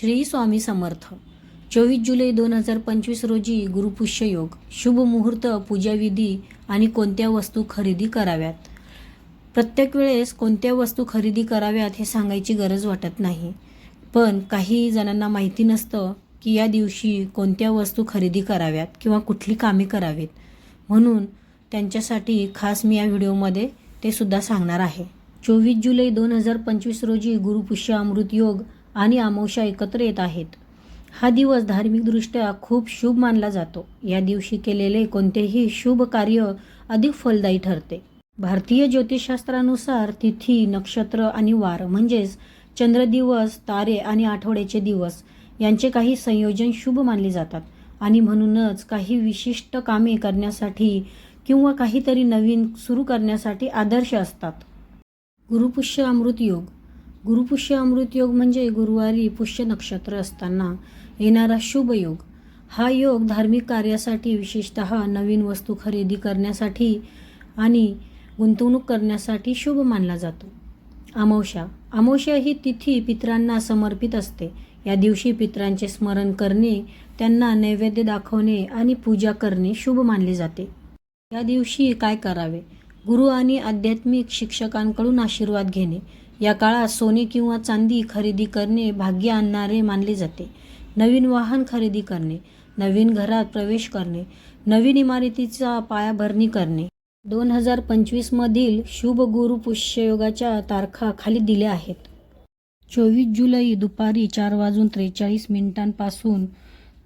श्री स्वामी समर्थ. चोवीस जुलै दोन हजार पंचवीस रोजी गुरुपुष्य योग शुभ मुहूर्त पूजाविधी आणि कोणत्या वस्तू खरेदी कराव्यात? प्रत्येक वेळेस कोणत्या वस्तू खरेदी कराव्यात हे सांगायची गरज वाटत नाही. पण काही जणांना माहिती नसतं की या दिवशी कोणत्या वस्तू खरेदी कराव्यात किंवा कुठली कामे करावीत. म्हणून त्यांच्यासाठी खास मी या व्हिडिओमध्ये ते सुद्धा सांगणार आहे. चोवीस जुलै दोन हजार पंचवीस रोजी गुरुपुष्य अमृत योग आणि आमोशा एकत्र येत आहेत. हा दिवस धार्मिकदृष्ट्या खूप शुभ मानला जातो. या दिवशी केलेले कोणतेही शुभ कार्य अधिक फलदायी ठरते. भारतीय ज्योतिषशास्त्रानुसार तिथी नक्षत्र आणि वार म्हणजेच चंद्रदिवस तारे आणि आठवड्याचे दिवस यांचे काही संयोजन शुभ मानले जातात. आणि म्हणूनच काही विशिष्ट कामे करण्यासाठी किंवा काहीतरी नवीन सुरू करण्यासाठी आदर्श असतात. गुरुपुष्य अमृत योग. गुरुपुष्य अमृत योग म्हणजे गुरुवारी पुष्य नक्षत्र असताना येणारा शुभ योग. हा योग धार्मिक कार्यासाठी विशेषत नवीन वस्तू खरेदी करण्यासाठी आणि गुंतवणूक करण्यासाठी शुभ मानला जातो. अमावस्या. अमावस्या ही तिथी पितरांना समर्पित असते. या दिवशी पितरांचे स्मरण करणे त्यांना नैवेद्य दाखवणे आणि पूजा करणे शुभ मानले जाते. या दिवशी काय करावे? गुरु आणि आध्यात्मिक शिक्षकांकडून आशीर्वाद घेणे. या काळात सोने किंवा चांदी खरेदी करणे भाग्य आणणारे मानले जाते. नवीन वाहन खरेदी करणे नवीन घरात प्रवेश करणे नवीन इमारतीचा पायाभरणी करणे. दोन हजार पंचवीसमधील शुभ गुरु पुष्ययोगाच्या तारखा खाली दिल्या आहेत. चोवीस जुलै दुपारी चार वाजून त्रेचाळीस मिनिटांपासून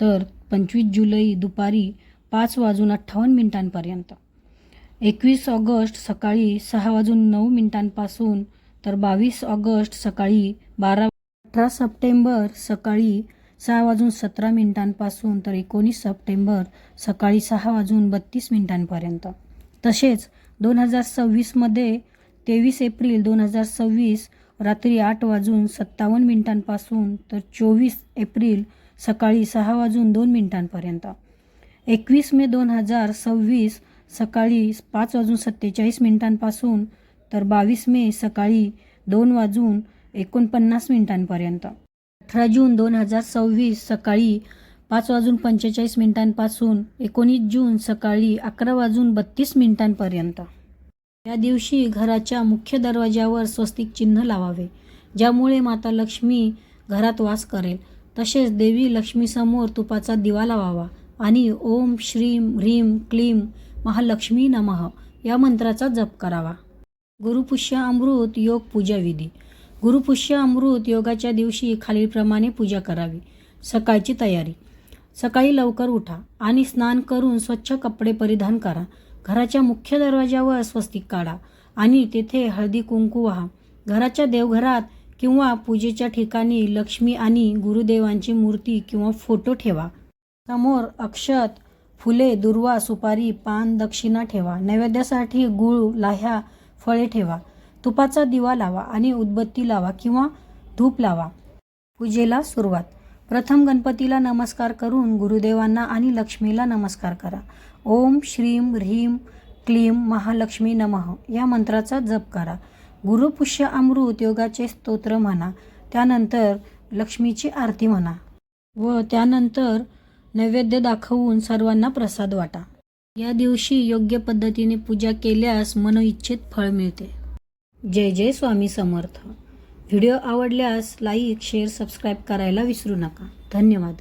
तर पंचवीस जुलै दुपारी पाच वाजून अठ्ठावन्न मिनिटांपर्यंत. एकवीस ऑगस्ट सकाळी सहा वाजून नऊ मिनिटांपासून तर बावीस ऑगस्ट सकाळी बारा अठरा सप्टेंबर सकाळी सहा वाजून सतरा मिनिटांपासून तर एकोणीस सप्टेंबर सकाळी सहा वाजून बत्तीस मिनिटांपर्यंत. तसेच दोन हजार सव्वीसमध्ये तेवीस एप्रिल दोन हजार सव्वीस रात्री आठ वाजून सत्तावन्न मिनिटांपासून तर चोवीस एप्रिल सकाळी सहा वाजून दोन मिनिटांपर्यंत. एकवीस मे दोन हजार सव्वीस सकाळी पाच वाजून सत्तेचाळीस मिनिटांपासून तर बावीस मे सकाळी दोन वाजून एकोणपन्नास मिनिटांपर्यंत. अठरा जून दोन हजार सव्वीस सकाळी पाच वाजून पंचेचाळीस मिनिटांपासून एकोणीस जून सकाळी अकरा वाजून बत्तीस मिनिटांपर्यंत. या दिवशी घराच्या मुख्य दरवाज्यावर स्वस्तिक चिन्ह लावावे ज्यामुळे माता लक्ष्मी घरात वास करेल. तसेच देवी लक्ष्मीसमोर तुपाचा दिवा लावावा आणि ओम श्रीम ह्रीम क्लीम महालक्ष्मी नमः या मंत्राचा जप करावा. गुरुपुष्य अमृत योग पूजा विधी. गुरुपुष्य अमृत योगाच्या दिवशी खालीलप्रमाणे पूजा करावी. सकाळची तयारी. सकाळी लवकर उठा आणि स्नान करून स्वच्छ कपडे परिधान करा. घराच्या मुख्य दरवाजावर स्वस्तिक काढा आणि तेथे हळदी कुंकू व्हा. घराच्या देवघरात किंवा पूजेच्या ठिकाणी लक्ष्मी आणि गुरुदेवांची मूर्ती किंवा फोटो ठेवा. समोर अक्षत फुले दुर्वा सुपारी पान दक्षिणा ठेवा. नैवेद्यासाठी गुळ लाह्या फळे ठेवा. तुपाचा दिवा लावा आणि उदबत्ती लावा किंवा धूप लावा. पूजेला सुरुवात. प्रथम गणपतीला नमस्कार करून गुरुदेवांना आणि लक्ष्मीला नमस्कार करा. ओम श्रीम ह्रीम क्लीम महालक्ष्मी नमः. या मंत्राचा जप करा. गुरुपुष्य अमृत योगाचे स्तोत्र म्हणा. त्यानंतर लक्ष्मीची आरती म्हणा व त्यानंतर नैवेद्य दाखवून सर्वांना प्रसाद वाटा. या दिवशी योग्य पद्धतीने पूजा केल्यास मनोइच्छित फळ मिळते. जय जय स्वामी समर्थ. व्हिडिओ आवडल्यास लाईक शेअर सबस्क्राईब करायला विसरू नका. धन्यवाद.